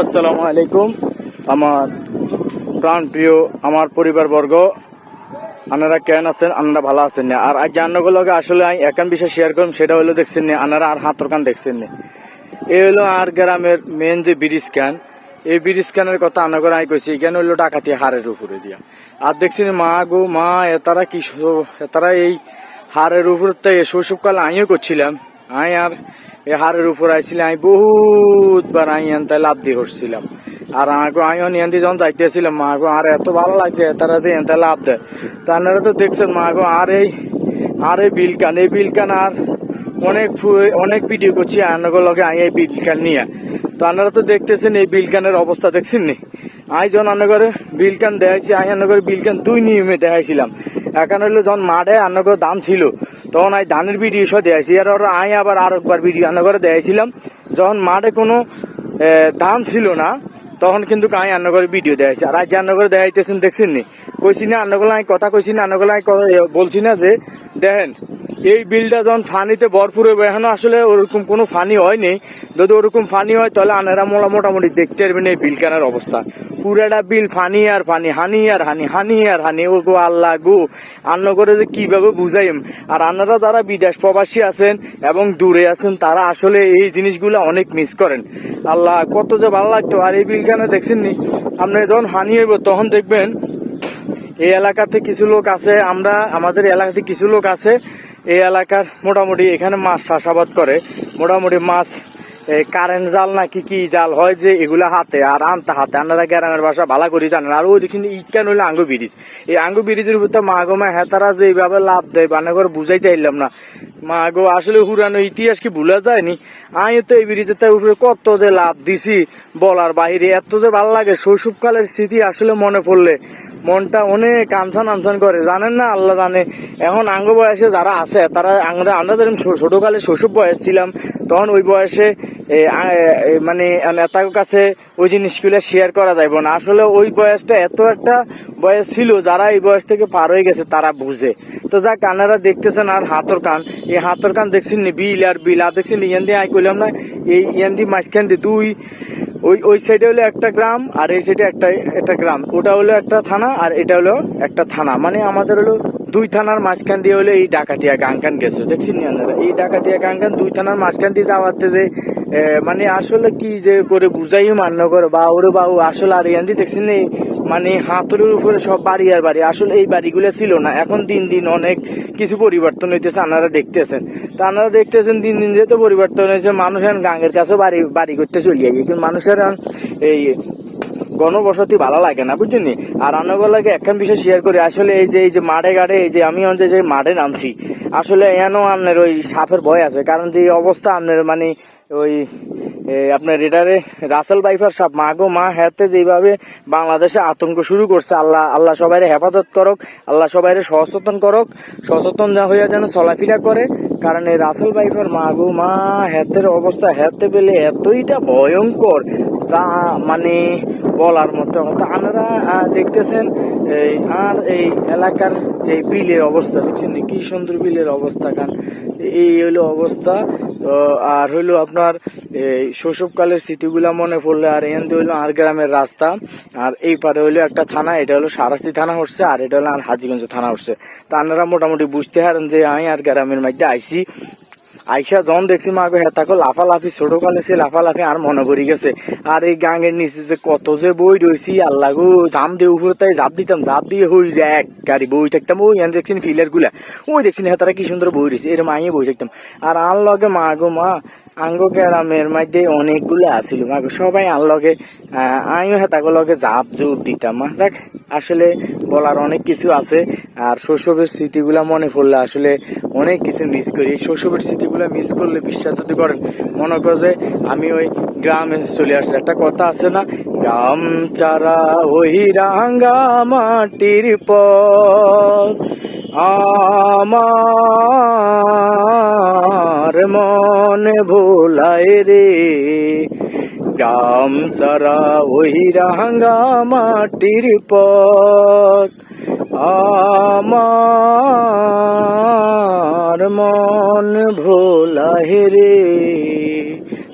আসসালামু আলাইকুম। আমার প্রাণ প্রিয়, আমার পরিবারবর্গ আপনারা কেন আছেন? আপনারা ভালো আছেন না। আর আজ জান্নগুলোকে আসলে আমি একান বিষয় শেয়ার করুন সেটা হলো দেখছেন না আপনারা আর হাতর কান দেখছেন না। এই হলো আর গ্রামের মেন যে ব্রিজ ক্যান এই ব্রিজ ক্যানের কথা আনাগর আমি কইছি, এখানে হলো ডাকাতি হারের উপরে দিয়া। আর দেখছি মা গো, মা এতারা কি এতারা এই হারের উপর থেকে শৈশবকালে আমিও করছিলাম। আমি আর এই হারের উপর আইছিলাম আমি বহুতবার আমি এনতে লাভ দিয়ে হচ্ছিলাম আর আমাকে আমি নিয়ন্ত্রণ যখন যাইতেছিলাম মা গো আর এত ভালো লাগছে, তারা যে এনতে লাভ দেয়। তা আপনারা তো দেখছেন মা গো আর এই আর এই বিলকান এই বিলকান আর অনেক অনেক ভিডিও করছি আনাগর লগে আমি এই বিলকান নিয়ে। তো আপনারা তো দেখতেছেন এই বিলকানের অবস্থা দেখছেন নি আমি যখন আন্নগরে বিলকান দেখাইছি আমি আন্নগরে বিলকান দুই নিয়মে দেখাইছিলাম। এখন হইল যখন মাঠে আন্নগর দাম ছিল, তখন আমি ধানের ভিডিও সব দেয়াইছি। আর আমি আবার আর একবার ভিডিও আন্নগরে দেয়াইছিলাম। যখন মাঠে কোনো ধান ছিল না, তখন কিন্তু আমি আন্নগরে ভিডিও দেখাইছি আর আজ আন্নগরে দেখাইতেছেন দেখছেন নি কইছি না আন্নগোলা আমি কথা কইছি না আন্নগোলা আমি বলছি না যে, দেখেন এই বিলটা যখন ফানিতে ভরপুর হবে এখনও আসলে ওরকম কোনো ফানি হয়নি। যদি ওরকম ফানি হয়, তাহলে আনারা মোলা মোটামুটি দেখতে পারবেন এই বিল কেনার অবস্থা। পুরাটা বিল ফানি আর ফানি, হানি আর হানি হানি আর হানি, ও গো আল্লাহ গো। আন্ন করে যে কীভাবে বুঝাইম। আর আনারা যারা বিদেশ প্রবাসী আছেন এবং দূরে আছেন, তারা আসলে এই জিনিসগুলো অনেক মিস করেন। আল্লাহ, কত যে ভালো লাগতো। আর এই বিল কেনা দেখছেন নি? আপনি যখন হানি হইব, তখন দেখবেন এই এলাকাতে কিছু লোক আছে, আমরা, আমাদের এলাকাতে কিছু লোক আছে এই এলাকার মোটামুটি এখানে মাছ চাষাবাদ করে। মোটামুটি মাছ কারেন্ট জাল না কি কি জাল হয় যে এগুলা হাতে আর আনতে হাতে। আপনারা গ্রামের বাসা ভালো করে জানেন। আর ওই দেখি ইকান হইলে আঙ্গু ব্রিজ? এই আঙ্গু ব্রিজের উপর তো মাগমা হেতারা যে এইভাবে লাভ দেয়, বানা করে বুঝাইতে পারলাম না। মাগো আসলে হুরানো ইতিহাস কি ভুলা যায়নি? আমি তো এই ব্রিজের উপরে কত যে লাভ দিছি বলার বাহিরে। এত যে ভালো লাগে, শৈশবকালের স্মৃতি আসলে মনে পড়লে। মনটা অনেক আনসান আনসান করে। জানেন না, আল্লাহ জানে। এখন আঙ্গ বয়সে যারা আছে, তারা আমরা আমরা ছো- ছোটকালে শৈশব বয়স ছিলাম, তখন ওই বয়সে মানে নেতার কাছে ওই জিনিসগুলো শেয়ার করা যাইব না। আসলে ওই বয়সটা এত একটা বয়স ছিল, যারা এই বয়স থেকে পার হয়ে গেছে, তারা বুঝে। তো যা কানারা দেখতেছেন আর হাতর কান। এই হাতর কান দেখছেন বিল আর বিল, আর দেখছেন ইয়ান দিয়ে আই কইলাম না, এই ইয়ান দিয়ে মাঝখান দিয়ে দুই ওই ওই সাইডে হলো একটা গ্রাম আর এই সাইডে একটা একটা গ্রাম। ওটা হলো একটা থানা আর এটা হলো একটা থানা। মানে আমাদের হলো দুই থানার মাঝখান দিয়ে হলো এই ডাকাতিয়া গাঙ্কান গেছে। দেখছি নি আপনারা? এই ডাকাতিয়া গাঙ্কান দুই থানার মাঝখান দিয়ে যাওয়াতে যে মানে আসলে কি যে করে বুঝাই মান্য করে বা ওরে বাবু আসলে আর ইয়ান্দি, দেখছেন নি? মানে হাতুরের উপরে সব বাড়ি আর বাড়ি। আসলে এই বাড়িগুলো ছিল না। এখন দিন দিন অনেক কিছু পরিবর্তন হইতেছে, আপনারা দেখতেছেন। তা আপনারা দেখতেছেন দিন দিন যেহেতু পরিবর্তন হয়েছে, মানুষ এখন গাঙ্গের কাছেও বাড়ি বাড়ি করতে চলে যায় কিন্তু মানুষের এই গণবসতি ভালো লাগে না, বুঝছেন? আর আনগলাকে একখান বিষয় শেয়ার করি, আসলে এই যে এই যে মাঠে ঘাটে, এই যে আমি যে মাঠে নামছি, আসলে এনো আপনার ওই সাপের ভয় আছে। কারণ যে অবস্থা আপনার মানে ওই আপনার রেডারে রাসেল বাইফার সাপ, মা গো, মা হ্যাতে যেভাবে বাংলাদেশে আতঙ্ক শুরু করছে, আল্লাহ আল্লাহ সবাইরে হেফাজত করক, আল্লাহ সবাইরে সচেতন করক, সচেতন যা হইয়া যেন চলাফেরা করে, কারণ এই রাসেল বাইফার মা গো, মা হ্যাতের অবস্থা হ্যাতে পেলে এতইটা ভয়ঙ্কর, তা মানে বলার মতো আপনারা দেখতেছেন, এই আর এই এলাকার এই বিলের অবস্থা দেখছেন কি সুন্দর বিলের অবস্থা কান এই হইল অবস্থা তো আর হইল আপনার এই শৈশবকালের স্মৃতিগুলা মনে পড়লে আর এখান থেকে হইল আর গ্রামের রাস্তা, আর এই পারে হইল একটা থানা, এটা হলো সারাস্তি থানা হচ্ছে, আর এটা হলো আর হাজিগঞ্জ থানা হচ্ছে। তা আপনারা মোটামুটি বুঝতে পারেন যে আমি আর গ্রামের মধ্যে আইসি আইসা যখন দেখছি মা গো হেতাকে লাফালাফি, ছোট কালে সে লাফালাফি আর মনে পড়ে গেছে। আর এই গাঙের নিচে যে কত যে বই রয়েছি আল্লাহ গো, জাম দিয়ে উপরে তাই জাপ দিতাম, জাপ দিয়ে হই এক গাড়ি বই থাকতাম। ওই এন দেখছেন ফিলেরগুলা। ওই দেখছেন হেতারা কি সুন্দর বই রয়েছে এরম আইয়ে বই থাকতাম। আর আর লগে মা গো মা, আঙ্গ গ্রামের মধ্যে অনেকগুলো আছিল মা গো, সবাই আর লগে আমিও হেতাকে লগে জাপ জোর দিতাম। মা, দেখ, আসলে বলার অনেক কিছু আছে। আর শৈশবের স্মৃতিগুলা মনে পড়লে আসলে অনেক কিছু মিস করি। এই শৈশবের স্মৃতিগুলো মিস করলে বিশ্বাস যদি করেন, মনে করো যে আমি ওই গ্রামে চলে আসলে একটা কথা আছে না, গ্রাম চারা ওই রাঙ্গা মাটির পথ, আমার মনে ভোলায় রে। গ্রাম সারা ওই রাঙ্গা মাটির পথ আমার মন ভোলা হেরে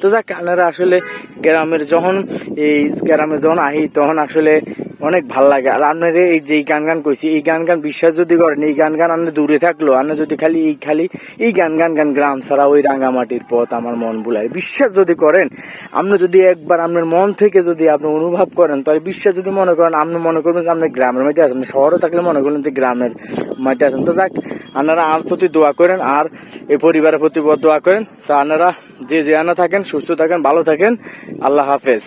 তো যাক আপনারা আসলে গ্রামের যখন, এই গ্রামে যখন আহি, তখন আসলে অনেক ভালো লাগে। আর আপনারা এই যে গান গান কইছি, এই গান গান বিশ্বাস যদি করেন, এই গান গান আপনি দূরে থাকল আপনি যদি খালি এই খালি এই গান গান গান গ্রাম ছাড়া ওই রাঙ্গামাটির পথ আমার মন বুলায়। বিশ্বাস যদি করেন আপনি যদি একবার আপনার মন থেকে যদি আপনি অনুভব করেন, তাহলে বিশ্বাস যদি মনে করেন আপনি মনে করবেন যে আপনি গ্রামের মধ্যে আছেন, শহরে থাকলে মনে করলেন যে গ্রামের মধ্যে আছেন। তো যাক আপনারা আমার প্রতি দোয়া করেন, আর এই পরিবারের প্রতি দোয়া করেন। তো আপনারা যে যে আনা থাকেন, সুস্থ থাকেন, ভালো থাকেন। আল্লাহ হাফেজ।